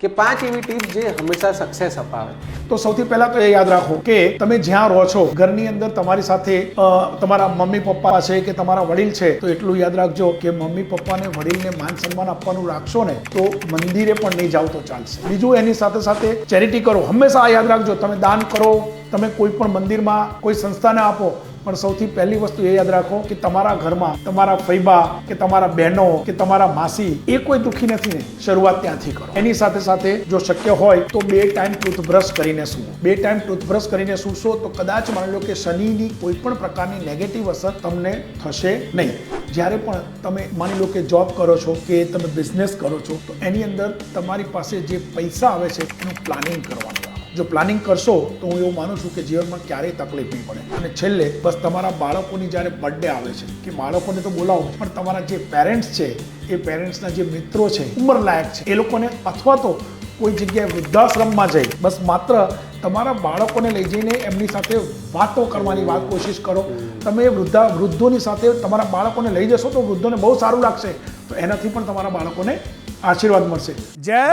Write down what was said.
કે પાંચ એવી ટીપ જે હંમેશા સક્સેસ અપાવે. તો સૌથી પહેલા તો એ યાદ રાખો કે તમે જ્યાં રહો છો, ઘરની અંદર તમારી સાથે તમારા મમ્મી પપ્પા છે કે તમારા વડીલ છે, તો એટલું યાદ રાખજો કે મમ્મી પપ્પાને વડીલને માન સન્માન આપવાનું રાખશો ને, તો મંદિરે પણ નહીં જાવ તો ચાલશે. બીજું એની સાથે સાથે ચેરિટી કરો. હંમેશા યાદ રાખજો. તમે દાન કરો તમે કોઈ પણ મંદિરમાં કોઈ સંસ્થાને આપો, પણ સૌથી પહેલી વસ્તુ એ યાદ રાખો કે તમારા ઘરમાં તમારા ફૈબા કે તમારા બહેનો કે તમારા માસી એ કોઈ દુઃખી નથી ને. શરૂઆત ત્યાંથી કરો. એની સાથે સાથે જો શક્ય હોય તો બે ટાઈમ ટૂથબ્રશ કરીને સૂવો. બે ટાઈમ ટૂથબ્રશ કરીને સૂશો તો કદાચ માની લો કે શનિની કોઈ પણ પ્રકારની નેગેટિવ અસર તમને થશે નહીં. જ્યારે પણ તમે માની લો કે જોબ કરો છો કે તમે બિઝનેસ કરો છો, તો એની અંદર તમારી પાસે જે પૈસા આવે છે એનું પ્લાનિંગ કરવાનું જો પ્લાનિંગ કરશો તો હું એવું માનું છું કે જીવનમાં ક્યારેય તકલીફ નહીં પડે. અને છેલ્લે બસ તમારા બાળકોની જ્યારે બર્થડે આવે છે કે બાળકોને તો બોલાવો પણ તમારા જે પેરેન્ટ્સ છે એ પેરેન્ટ્સના જે મિત્રો છે ઉંમરલાયક છે એ લોકોને અથવા તો કોઈ જગ્યાએ વૃદ્ધાશ્રમમાં જઈ બસ માત્ર તમારા બાળકોને લઈ જઈને એમની સાથે વાતો કરવાની વાત કોશિશ કરો. તમે વૃદ્ધા વૃદ્ધોની સાથે તમારા બાળકોને લઈ જશો તો વૃદ્ધોને બહુ સારું લાગશે. તો એનાથી પણ તમારા બાળકોને આશીર્વાદ મળશે. જય